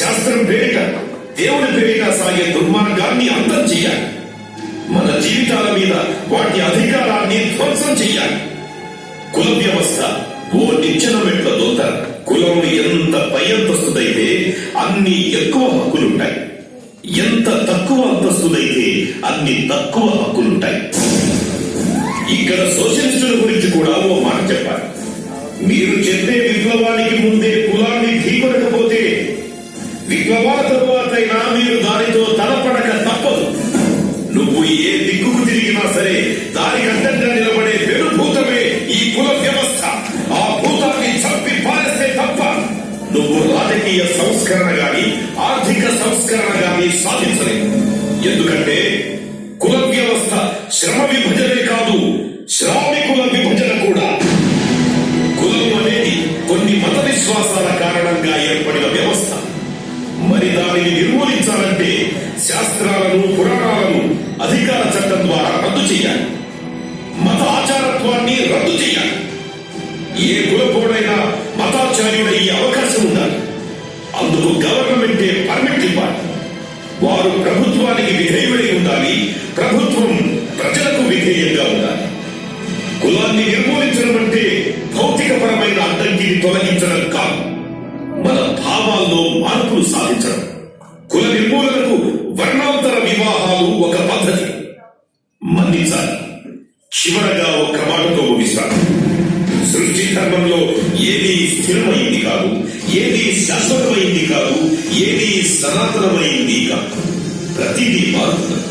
శాస్త్రం పేరిట దేవుని పేరిట సాగే దుర్మార్గాన్ని అంతం చేయాలి. మన జీవితాల మీద వాటి అధికారాన్ని ధ్వంసం చేయాలి. కుల వ్యవస్థ ఓ నిచ్చెన మెట్ల దోత కులం ఎంత పై అంతస్తుదైతే అన్ని ఎక్కువ హక్కులుంటాయి. ఎంత తక్కువ అంతస్తుదైతే అన్ని తక్కువ హక్కులుంటాయి. ఇక్కడ సోషలిస్టుల గురించి కూడా ఓ మాట చెప్పాలి. మీరు చెప్పే విప్లవానికి ముందే కులాన్ని ఢీకొనకపోతే విప్లవాల తరువాతైనా మీరు దానితో తలపడక తప్పదు. నువ్వు ఏ దిక్కుకు తిరిగినా సరే దానికి అడ్డంగా నిలబడే వెనుభూతమే ఈ కుల వ్యవస్థ ఆ భూతాన్ని చంపి పారేస్తే తప్ప నువ్వు రాజకీయ సంస్కరణ గాని ఆర్థిక సంస్కరణ గాని సాధించలేవు. ఎందుకంటే కుల వ్యవస్థ శ్రమ విభజనే కాదు శ్రామికుల శాస్త్రాలను పురాణాలను అధికార చట్టం ద్వారా రద్దు చేయాలి. మత ఆచారత్వాన్ని రద్దు చేయాలి. ఏ కులపోడైనా మతాచార్యుడయ్యే అవకాశం ఉండాలి. అందుకు గవర్నమెంటే పర్మిట్ ఇవ్వాలి. వారు ప్రభుత్వానికి విధేయుడై ఉండాలి. ప్రభుత్వం ప్రజలకు విధేయంగా ఉండాలి. కులాన్ని నిర్మూలించడం అంటే భౌతికపరమైన అడ్డంకిని తొలగించడం కాదు. మన భావాల్లో మార్పులు సాధించడం. కుల నిర్మూలనకు వర్ణాంతర వివాహాలు ఒక పద్ధతి. మన్నించాలి. చివరగా ఒక మాటతో ముగిస్తాను. సృష్టి ధర్మంలో ఏది స్థిరమైంది కాదు ఏది శాశ్వతమైంది కాదు ఏది సనాతనమైంది కాదు. ప్రతిదీ మారుతుంది.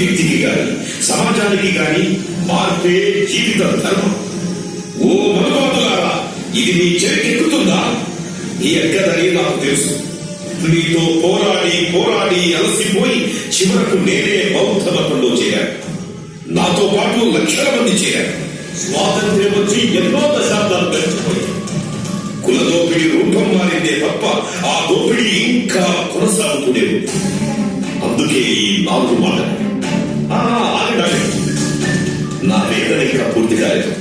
వ్యక్తికి కానీ సమాజానికి కాని మార్పే జీవిత ధర్మం. ఓ మనువాదులారా ఇది మీ చెవికెక్కుతుందా? ఈ ఎక్కదని నాకు తెలుసు. నీతో పోరాడి పోరాడి అలసిపోయి చివరకు నేనే బౌద్ధ మతంలో చేరాను. నాతో పాటు లక్షల మంది చేరారు. స్వాతంత్ర్యం వచ్చి ఎన్నో దశాబ్దాలు గడిచిపోయాయి. కుల దోపిడీ రూపం మారిందే తప్ప ఆ దోపిడీ ఇంకా కొనసాగుతూనే ఉంది అందుకే ఈ నాలుగు మాటలు. ఆ, ఆగండి, నా వేదన ఇంకా పూర్తి కాలేదు.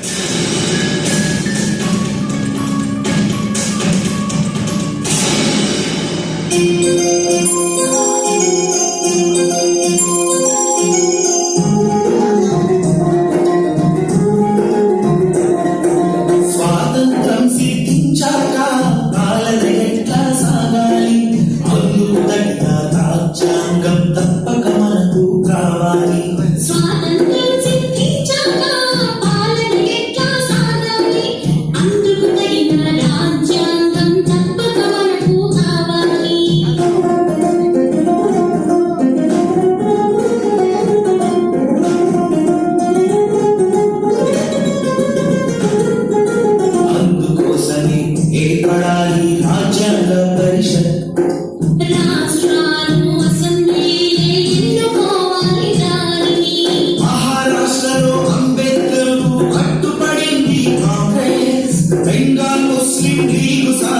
ముస్లిం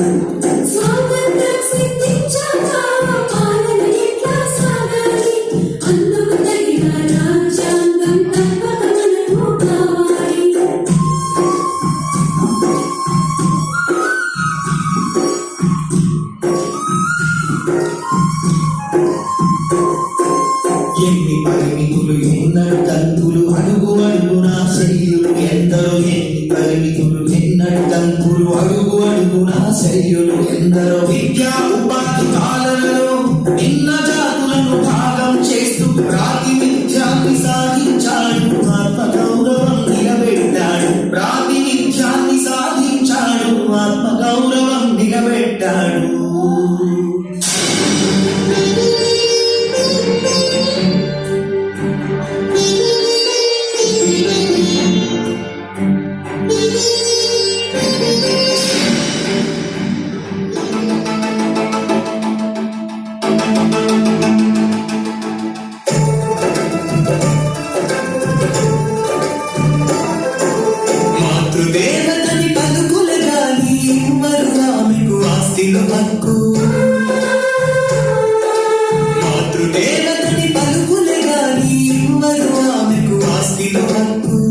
Música ఆస్తిలో హక్కు అంబేద్కర్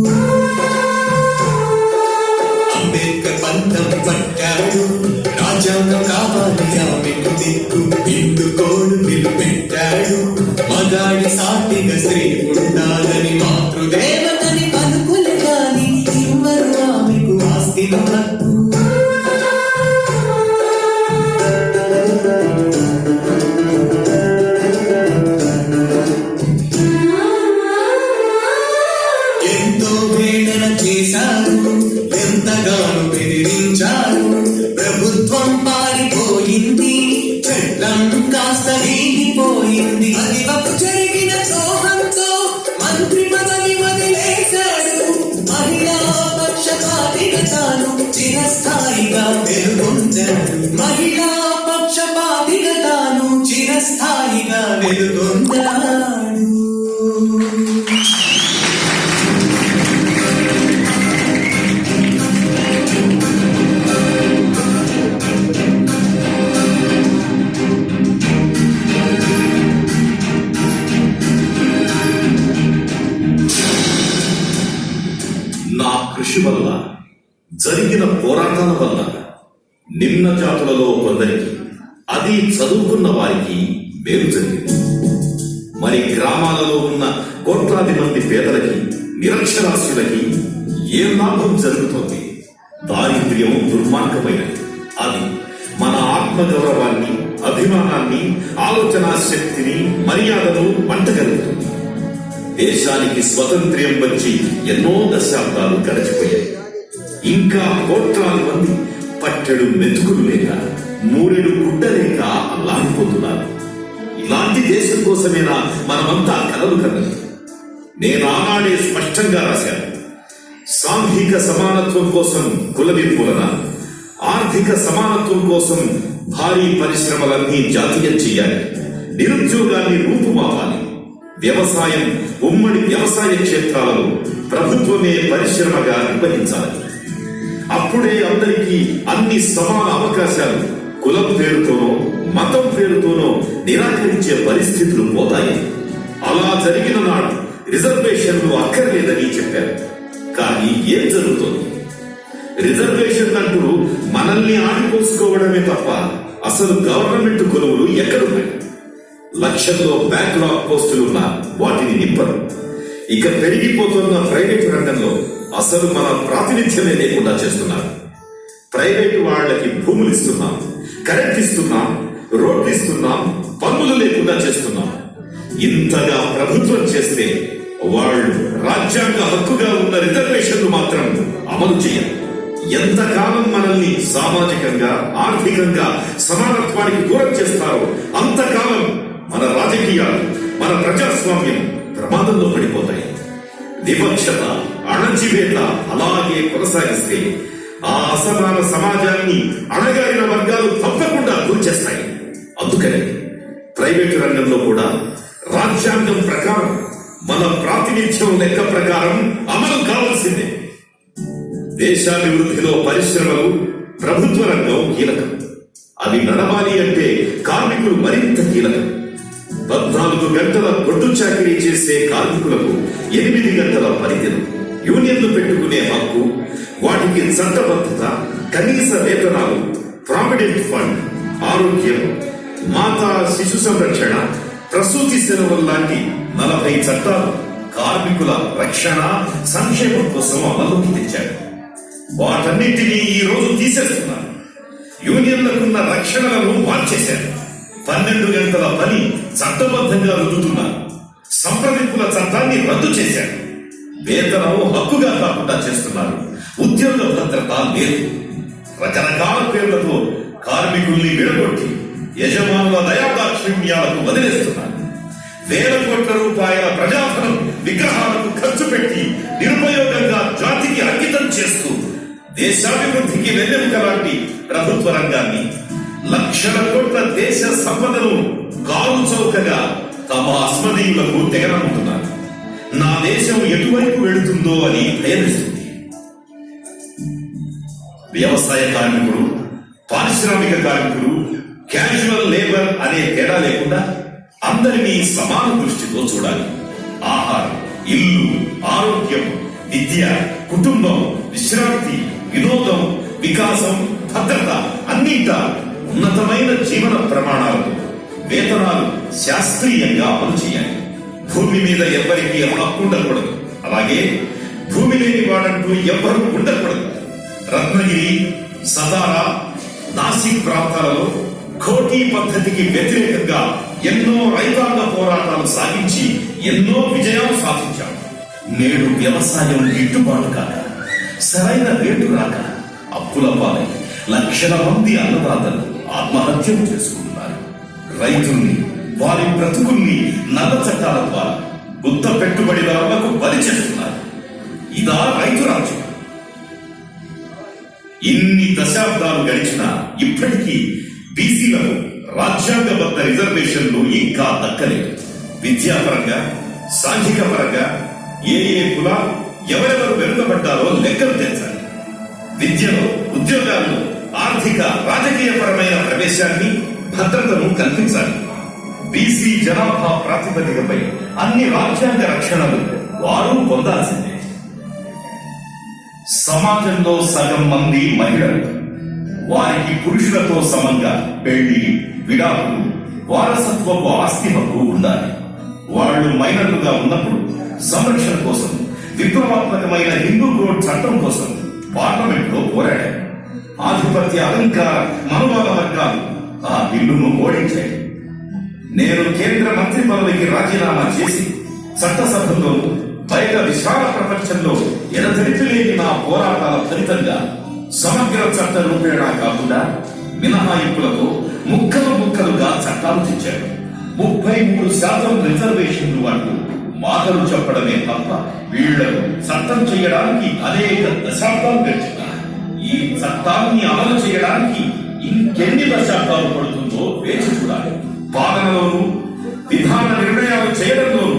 కొందరికి అది చదువుకున్న వారికి మేలు జరిగింది. మరి గ్రామాలలో ఉన్న కోట్లాది మంది పేదలకి నిరక్షరాస్యులకి ఏ లాభం జరుగుతోంది? దారిద్ర్యం దుర్మార్గమైనది. అది మన ఆత్మగౌరవాన్ని అభిమానాన్ని ఆలోచనా శక్తిని మర్యాదను పంటగలుగుతుంది దేశానికి స్వతంత్ర్యం వచ్చి ఎన్నో దశాబ్దాలు గడిచిపోయాయి. ఇంకా కోట్లాది మంది పట్టెడు మెతుకులు లేక మూరెడు గుడ్డలేక లాగిపోతున్నారు. ఇలాంటి దేశం కోసమేనా మనమంతా కలలు కన్నది. నేను ఆనాడే స్పష్టంగా రాశాను. సాంఘిక సమానత్వం కోసం కుల నిర్మూలన ఆర్థిక సమానత్వం కోసం భారీ పరిశ్రమలన్నీ జాతీయం చేయాలి నిరుద్యోగాన్ని రూపుమాపాలి. వ్యవసాయం ఉమ్మడి వ్యవసాయ క్షేత్రాలను ప్రభుత్వమే పరిశ్రమగా నిర్వహించాలి. అప్పుడే అందరికీ అన్ని సమాన అవకాశాలు కులం పేరుతోనో మతం పేరుతోనో నిరాకరించే పరిస్థితులు పోతాయి. అలా జరిగిన నాడు రిజర్వేషన్లు అక్కర్లేదని చెప్పారు. కానీ ఏం జరుగుతోంది? రిజర్వేషన్ అంటూ మనల్ని ఆడిపోసుకోవడమే తప్ప అసలు గవర్నమెంట్ కొలువులు ఎక్కడున్నాయి? లక్షల్లో బ్యాక్లాగ్ పోస్టులున్న వాటిని నింపరు ఇక పెరిగిపోతున్న ప్రైవేట్ రంగంలో అసలు మన ప్రాతినిధ్యమే లేకుండా చేస్తున్నారు. ప్రైవేటు వాళ్ళకి భూములు ఇస్తున్నాం. కరెంట్ ఇస్తున్నాం రోడ్లు ఇస్తున్నాం పన్నులు లేకుండా చేస్తున్నాం. ఇంతగా ప్రభుత్వం చేస్తే వాళ్ళు రాజ్యాంగ హక్కుగా ఉన్న రిజర్వేషన్లు మాత్రం అమలు చేయాలి. ఎంతకాలం మనల్ని సామాజికంగా ఆర్థికంగా సమానత్వానికి దూరం చేస్తారో అంతకాలం మన రాజకీయాలు మన ప్రజాస్వామ్యం ప్రమాదంలో పడిపోతాయి. వివక్షత అణచివేత అలాగే కొనసాగిస్తే ఆ అసమాన సమాజాన్ని అణగారిన వర్గాలు తప్పకుండా గురిచేస్తాయి అందుకనే ప్రైవేటు రంగంలో కూడా రాజ్యాంగం ప్రకారం మన ప్రాతినిధ్యం లెక్క ప్రకారం అమలు కావాల్సిందే. దేశాభివృద్ధిలో పరిశ్రమలు ప్రభుత్వ రంగం కీలకం. అవి నడవాలి అంటే కార్మికులు మరింత కీలకం. పద్నాలుగు గంటల గొడ్డు చాకరీ చేసే కార్మికులకు ఎనిమిది గంటల పరిధిలో యూనియన్లు పెట్టుకునే హక్కు వాటికి చట్టబద్ధత కనీస వేతనాలు ప్రావిడెంట్ ఫండ్ ఆరోగ్యం మాతా శిశు సంరక్షణ ప్రసూతి సెలవులు లాంటి నలభై చట్టాలు కార్మికుల రక్షణ సంక్షేమం కోసం అమలుకి తెచ్చారు వాటన్నింటినీ ఈ రోజు తీసేస్తున్నారు. యూనియన్లకున్న రక్షణలను మార్చేశారు. పన్నెండు గంటల పని చట్టబద్ధంగా రుద్దుతున్నారు. సంప్రదింపుల చట్టాన్ని రద్దు చేశారు. వేతనం హక్కుగా కాకుండా చేస్తున్నారు. ఉద్యోగ భద్రత లేదు. రకరకాల పేర్లతో కార్మికుల్ని విడగొట్టి యజమానుల దయాదాక్షిణ్యాలకు వదిలేస్తున్నారు. వేల కోట్ల రూపాయల ప్రజాధనం విగ్రహాలకు ఖర్చు పెట్టి నిరుపయోగంగా జాతికి అంకితం చేస్తూ దేశాభివృద్ధికి వెన్నెముక లాంటి ప్రభుత్వ రంగాన్ని లక్షల కోట్ల దేశ సంపదను కాలు చౌకగా తమ అస్మదీయులకు తెగరమ్ముతున్నారు. నా దేశం ఎటువైపు వెళుతుందో అని భయమిస్తుంది. వ్యవసాయ కార్మికుడు పారిశ్రామిక కార్మికుడు క్యాజువల్ లేబర్ అనే తేడా లేకుండా అందరినీ సమాన దృష్టితో చూడాలి. ఆహారం ఇల్లు ఆరోగ్యం విద్య కుటుంబం విశ్రాంతి వినోదం వికాసం భద్రత అన్నింట ఉన్నతమైన జీవన ప్రమాణాలు వేతనాలు శాస్త్రీయంగా అమలు చేయాలి. భూమి మీద ఎవరికి హక్కు ఉండకూడదు. అలాగే భూమి లేని వాడంటూ ఎవ్వరూ ఉండకూడదు. రత్నగిరి సతారా నాసిక్ ప్రాంతాలలో కోటీ పద్ధతికి వ్యతిరేకంగా ఎన్నో రైతాంగ పోరాటాలు సాగించి ఎన్నో విజయాలు సాధించాం. నేడు వ్యవసాయం గిట్టుబాటు కాక సరైన రేటు రాక అప్పుల పాలై లక్షల మంది అన్నదాతలు ఆత్మహత్యలు చేసుకుంటున్నారు. రైతుల్ని వారి బ్రతుకుల్ని నల్ల చట్టాల ద్వారా గుత్త పెట్టుబడిదారులకు బలి చేస్తున్నారు. ఇదా రైతు రాజ్యం. ఇన్ని దశాబ్దాలు గడిచినా ఇప్పటికీ బీసీలకు రాజ్యాంగబద్ధ రిజర్వేషన్లు ఇంకా దక్కలేదు. విద్యాపరంగా సాంఘిక పరంగా ఏ ఏ కుల ఎవరెవరు వెనుకబడ్డారో లెక్కలు తెచ్చాలి విద్యలో ఉద్యోగాల్లో ఆర్థిక రాజకీయపరమైన ప్రవేశాన్ని భద్రతను కల్పించాలి. బీసీ జనాభా ప్రాతిపదికపై అన్ని రాజ్యాంగ రక్షణలు వారు పొందాల్సిందే. సమాజంలో సగం మంది మహిళలు. వారికి పురుషులతో సమంగా పెళ్ళి విడాకులు వారసత్వపు ఆస్తి హక్కు ఉండాలి. వాళ్ళు మైనర్లుగా ఉన్నప్పుడు సంరక్షణ కోసం విప్లవాత్మకమైన హిందూ కోడ్ చట్టం కోసం పార్లమెంట్లో పోరాడారు. ఆధిపత్య అలంకార మనోభావ వర్గాలు ఆ బిల్లును ఓడించాయి. నేను కేంద్ర మంత్రి పదవికి రాజీనామా చేసి చట్టసభల్లోనూ బయట విశాల ప్రపంచంలో ఎడతెరిపి లేని నా పోరాటాల ఫలితంగా సమగ్ర చట్ట రూపేణా కాకుండా మినహాయింపులతో ముక్కలు ముక్కలుగా చట్టాలు తెచ్చారు. ముప్పై మూడు శాతం రిజర్వేషన్లు అంటూ మాటలు చెప్పడమే తప్ప వీళ్ళను చట్టం చేయడానికి అనేక దశాబ్దాలు గడిచిన ఈ చట్టాన్ని అమలు చేయడానికి ఇంకెన్ని దశాబ్దాలు పడుతుందో వేచి చూడాలి. పాలనలోను విధాన నిర్ణయాలు చేయడంలోనూ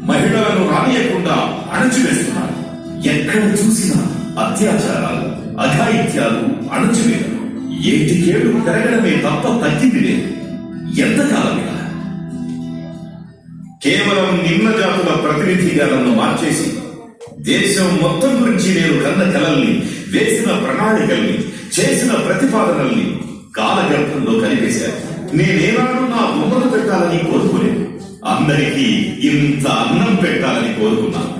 మహిళలను రానియకుండా అణచివేస్తున్నారు. ఎక్కడ చూసినా అత్యాచారాలు అఘాయిత్యాలు అణచివేయడం ఏటికేడు పెరగడమే తప్ప తగ్గింది లేదు. ఎంతకాలం కేవలం నిమ్న జాతుల ప్రతినిధిగా నన్ను మార్చేసి దేశం మొత్తం గురించి నేను కన్న కలల్ని వేసిన ప్రణాళికల్ని చేసిన ప్రతిపాదనల్ని కాలగర్భంలో కలిపేశారు. నేనేనాడు నా బొమ్మలు పెట్టాలని కోరుకోలేదు. అందరికీ ఇంత అన్నం పెట్టాలని కోరుకున్నాను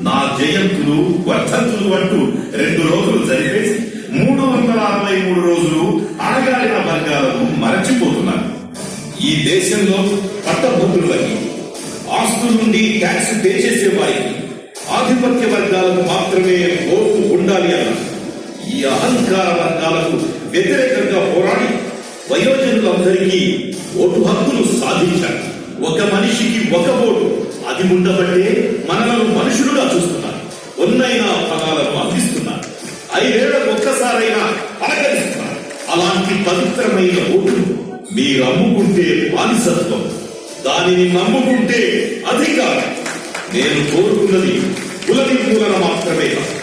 నా జయంతులు వర్ధంతులు అంటూ రెండు రోజులు జరిపేసి మూడు వందల అరవై మూడు రోజులు అణగారిన వర్గాలను మరచిపోతున్నాను ఈ దేశంలో పట్టభద్రులకి ఆస్తుల నుండి ట్యాక్స్ పే చేసే వారికి ఆధిపత్య వర్గాలకు మాత్రమే ఓటు ఉండాలి అన్న ఈ అహంకార వర్గాలకు వ్యతిరేకంగా పోరాడి వయోజనులందరికీ ఓటు హక్కులు సాధించారు. ఒక మనిషికి ఒక ఓటు. అది ఉండబట్టే మనలను మనుషులుగా చూస్తున్నారు. ఉన్నైనా ఫలాలను అందిస్తున్నారు ఐదేళ్ళకు ఒక్కసారైనా పలకరిస్తున్నారు. అలాంటి పవిత్రమైన ఓటు మీరు అమ్ముకుంటే బానిసత్వం. దానిని నమ్ముకుంటే అధికారం. నేను కోరుకున్నది కుల నిర్మూలన మాత్రమే కాదు,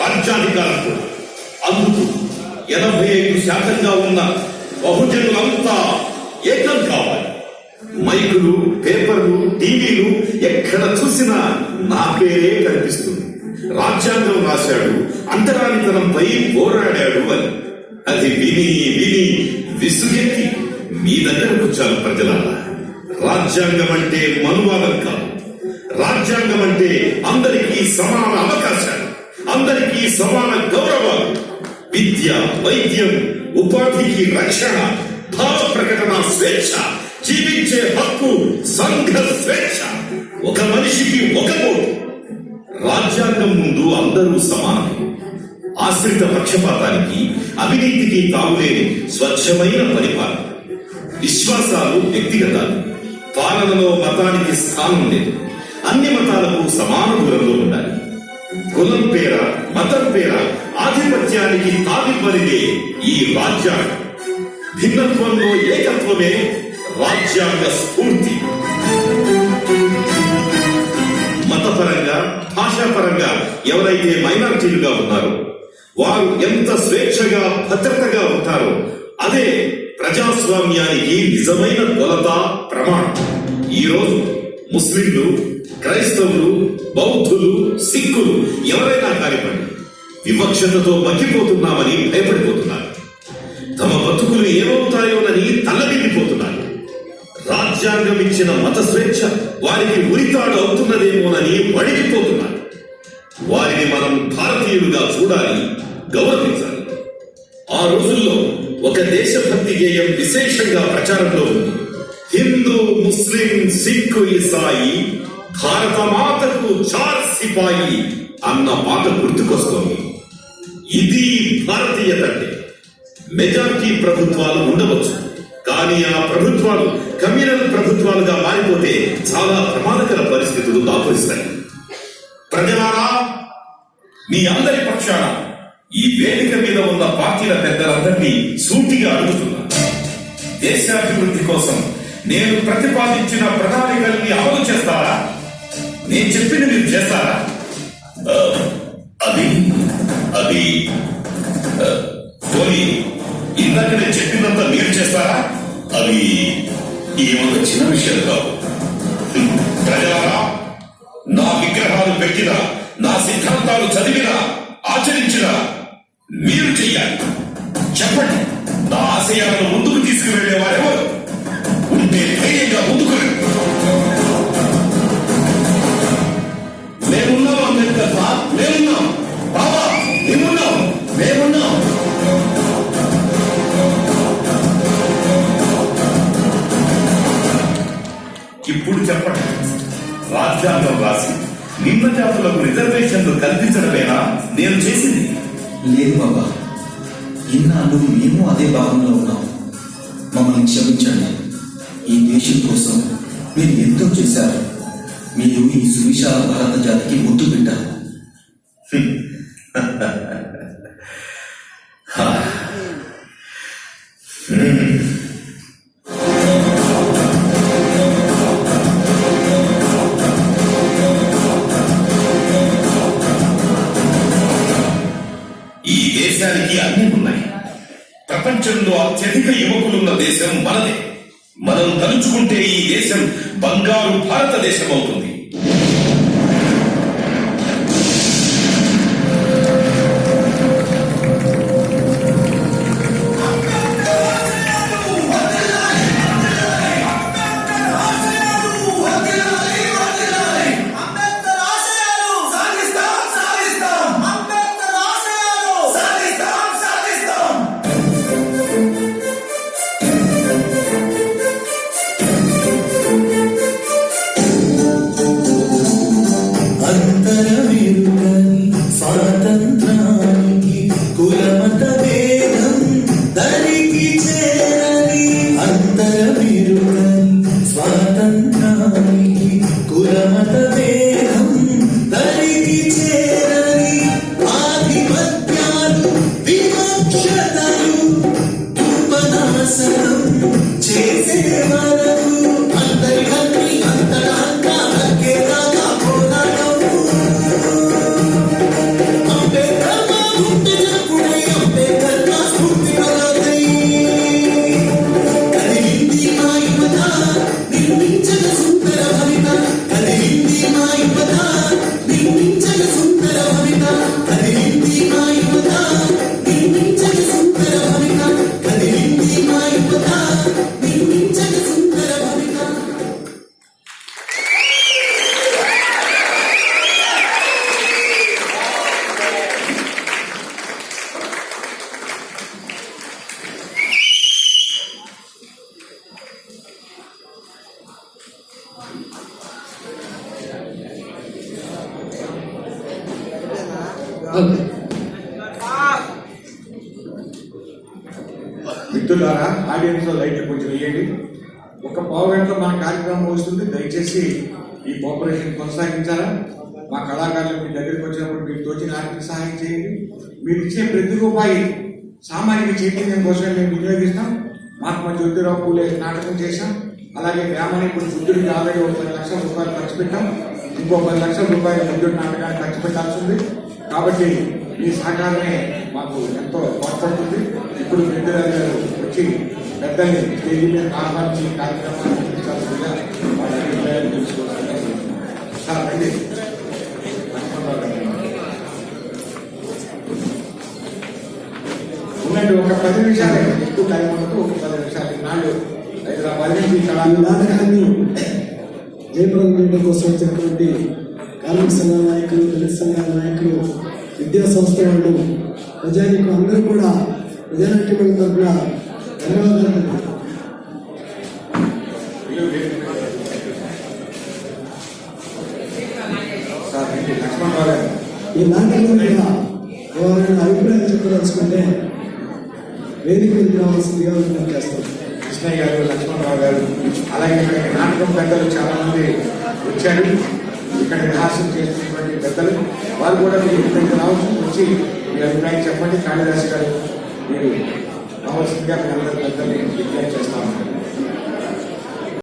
రాజ్యాధికారం కూడా. అందుకు ఎనభై ఐదు శాతంగా ఉన్న బహుజనులంతా ఏకం కావాలి. మైకులు పేపర్లు టీవీలు ఎక్కడ చూసినా నా పేరే కనిపిస్తుంది. రాజ్యాంగం రాశాడు అంతరానితనంపై పోరాడాడు అని. అది విని విని విసుగెత్తి మీ దగ్గరకు వచ్చాను ప్రజలారా. రాజ్యాంగం అంటే మనువాదం కాదు. రాజ్యాంగం అంటే అందరికీ సమాన అవకాశాలు అందరికీ సమాన గౌరవాలు. విద్య వైద్యం ఉపాధికి రక్షణ భావ ప్రకటన స్వేచ్ఛ జీవించే హక్కు సంఘ స్వేచ్ఛ. ఒక మనిషికి ఒక ఓటు. రాజ్యాంగం ముందు అందరూ సమానమే. ఆశ్రిత పక్షపాతానికి అవినీతికి తావులేని స్వచ్ఛమైన పరిపాలన. విశ్వాసాలు వ్యక్తిగతాలు. పాలనలో మతానికి స్థానం లేదు. అన్ని మతాలకు సమాన దూరంలో ఉండాలి. కులం పేర మతం పేర ఆధిపత్యానికి తావివ్వనిదే ఈ రాజ్యాంగం. భిన్నత్వంలో ఏకత్వమే రాజ్యాంగ స్ఫూర్తి. మతపరంగా భాషాపరంగా ఎవరైతే మైనారిటీలుగా ఉన్నారో వారు ఎంత స్వేచ్ఛగా భద్రతగా ఉంటారో అదే ప్రజాస్వామ్యానికి నిజమైన కొలత ప్రమాణం. ఈరోజు ముస్లింలు క్రైస్తవులు బౌద్ధులు సిక్కులు ఎవరైనా కానివ్వండి వివక్షతతో మగ్గిపోతున్నామని భయపడిపోతున్నారు. తమ బతుకులు ఏమవుతాయోనని తల్లబిల్లిపోతున్నారు రాజ్యాంగం ఇచ్చిన మత స్వేచ్ఛ వారికి ఉరితాడు అవుతున్నదేమోనని వణికిపోతున్నారు. వారిని మనం భారతీయులుగా చూడాలి గౌరవించాలి. ఆ రోజుల్లో ఒక దేశభక్తి గేయం విశేషంగా ప్రచారంలో ఉంది. హిందూ ముస్లిం సిక్కు ఇసాయి భారత మాతకు చార్ సిపాయి అన్న మాట గుర్తుకొస్తోంది. ఇది భారతీయత అంటే మెజార్టీ ప్రభుత్వాలు ఉండవచ్చు కానీ ఆ ప్రభుత్వాలు కమ్యూనల్ ప్రభుత్వాలుగా మారిపోతే చాలా ప్రమాదకర పరిస్థితులు దాపురిస్తాయి. ప్రజలారా మీ అందరి పక్షాన ఈ వేదిక మీద ఉన్న పార్టీల పెద్దలందరినీ సూటిగా అడుగుతున్నా. దేశాభివృద్ధి కోసం నేను ప్రతిపాదించిన ప్రణాళికల్ని అమలు చేస్తారా? నేను చెప్పిన మీరు చేస్తారా? అది అది పోనీ ఇందాక నేను చెప్పినంత మీరు చేస్తారా? అది ఏమన్నా చిన్న విషయాలు కావు. ప్రజలారా నా విగ్రహాలు పెట్టిన నా సిద్ధాంతాలు చదివిన కల్పించడమేనా? నేను చేసింది. లేదు బాబా. ఇన్నాళ్ళు మేము అదే భావంలో ఉన్నాం. మమ్మల్ని క్షమించండి. ఈ దేశం కోసం మీరు ఎంతో చేశారు. మీరు ఈ సువిశాల భారత జాతికి ముద్దు పెట్టారు. ప్రపంచంలో యువకులున్న దేశం మనదే. మనం తలుచుకుంటే ఈ దేశం బంగారు భారతదేశం అవుతుంది సహాయం చేయండి. మీరు ఇచ్చే ప్రతి రూపాయి సామాజిక చైతన్యం కోసం మేము వినియోగిస్తాం. మహాత్మా జ్యోతిరావు పూలే నాటకం చేశాం. అలాగే గ్రామానికి ఇప్పుడు బుద్ధుడికి ఆదాయం ఒక పది లక్షల రూపాయలు ఖర్చు పెట్టాం. ఇంకో పది లక్షల రూపాయలు బుద్ధుడి నాటకానికి ఖర్చు పెట్టాల్సి ఉంది. కాబట్టి మీ సహకారమే మాకు ఎంతో తోడ్పడుతుంది ఇప్పుడు పెద్దలు గారు వచ్చి పెద్దల్ని స్టేజీ మీద ఆహ్వానించి కార్యక్రమాన్ని నిర్వహించాల్సిందిగా వాళ్ళ అభిప్రాయాలు తెలుసుకోవాలని సార్ రండి లక్ష్మణరావు గారు. ఉండండి ఒక పది నిమిషాలే ఎక్కువ టైం ఉండదు ఒక పది నిమిషాలు నాడు హైదరాబాద్ నుంచి నాటకాన్ని జయప్రదం చేయడం కోసం వచ్చినటువంటి కార్మిక సంఘాల నాయకులు దళిత సంఘాల నాయకులు విద్యా సంస్థ వాళ్ళు ప్రజానికం అందరూ కూడా ప్రజానాట్యం తరఫున ధన్యవాదాలు. ఈ నాటకంలో కూడా ఎవరైనా అభిప్రాయం చెప్పదలుచుకుంటే వేదిక మీద రావాల్సిందిగా విజ్ఞప్తి చేస్తాం కృష్ణయ్య గారు లక్ష్మణరావు గారు అలాగే ఇక్కడ నాటకం పెద్దలు చాలా మంది వచ్చారు. ఇక్కడ రిహార్సల్ చేస్తున్నటువంటి పెద్దలు వారు కూడా మీరు ఇక్కడికి రావచ్చు వచ్చి మీ అభిప్రాయం చెప్పండి. కాళిదాస్ గారు మీరు రావాల్సిందిగా మీ అందరి పెద్దల్ని